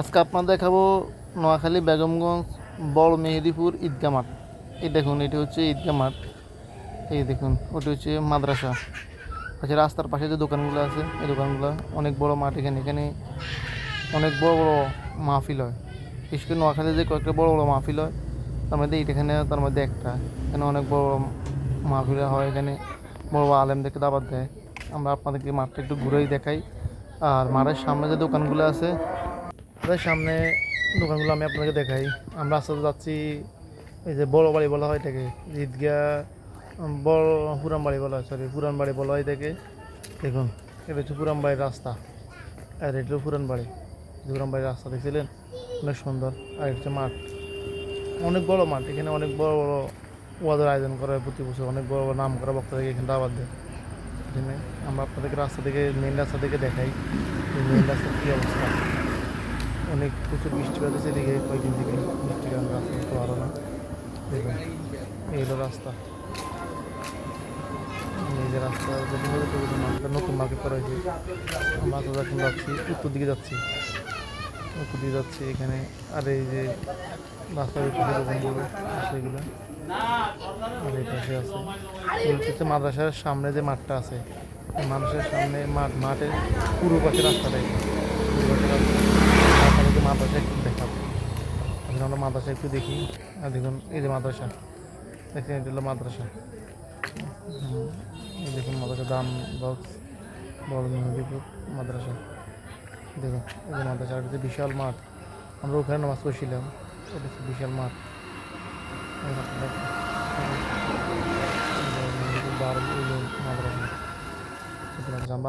আজকে আপনার দেখাবো নোয়াখালী, বেগমগঞ্জ, বড় মেহেদিপুর, ঈদগা মাঠ। এই দেখুন, এটি হচ্ছে ঈদগা মাঠ। এই দেখুন, ওটি হচ্ছে মাদ্রাসা। আচ্ছা রাস্তার পাশে যে দোকানগুলো আছে, এই দোকানগুলো, অনেক বড় মাঠ এখানে। এখানে অনেক বড় বড় মাহফিল হয়। বিশেষ করে নোয়াখালী যে কয়েকটা বড় বড় মাহফিল হয়, তার মধ্যে এখানে তার মধ্যে একটা। এখানে অনেক বড় বড় মাহফিল হয় এখানে। বড় বড় আলেমদেরকে দাবাত দেয়। আমরা আপনাদেরকে মাঠটা একটু ঘুরেই দেখাই। আর মাঠের সামনে যে দোকানগুলো আছে তাদের সামনে দোকানগুলো আমি আপনাকে দেখাই। আমরা আস্তে যাচ্ছি, এই যে বড় বাড়ি বলা হয় এটাকে, ঈদগা বড় পুরান বাড়ি বলা হয় সরি পুরান বাড়ি বলা হয় এটাকে। দেখুন, এটা হচ্ছে পুরান বাড়ির রাস্তা, আর এটা পুরান বাড়ি। পুরান বাড়ির রাস্তা, দেখছিলেন? অনেক সুন্দর, আর হচ্ছে মাঠ। অনেক বড় মাঠ, এখানে অনেক বড় বড় ওয়াদের আয়োজন করা হয় প্রতি বছর, অনেক বড় বড় নাম করা বক্তাদেরকে এখানে দাওয়াত দেয়। আমরা আপনাদেরকে রাস্তা থেকে মেন রাস্তা থেকে দেখাই মেন রাস্তার কী অবস্থা। অনেক প্রচুর বৃষ্টি হতেছে এদিকে কয়েকদিন থেকে বৃষ্টির রাস্তা করতে পারো না। দেখুন, এই হলো রাস্তা। এই যে রাস্তা নতুন মার্কেট করা হয়েছে, আমরা তো এখন যাচ্ছি, উত্তর দিকে যাচ্ছি। উত্তর দিকে যাচ্ছি, এখানে আর এই যে রাস্তার উপরে দোকানগুলো সেগুলো আর এই পাশে আছে। হচ্ছে মাদ্রাসার সামনে যে মাঠটা আছে মাদ্রাসার সামনে মাঠ, মাঠের পুরো পাশে রাস্তাটাই। পুরো পাশে রাস্তা। মাদ্রাসা একটু দেখাবো আমরা মাদ্রাসা একটু দেখি। আর দেখুন, এই যে মাদ্রাসা। দেখেন এটা হলো মাদ্রাসা। এই দেখুন মাদ্রাসা, দাম বক্স, বড় মেহেদিপুর মাদ্রাসা। দেখুন, এই যে মাদ্রাসা হচ্ছে বিশাল মাঠ। আমরা ওখানে নামাজ পড়ছিলাম। এটা হচ্ছে বিশাল মাঠ। মাদ্রাসা।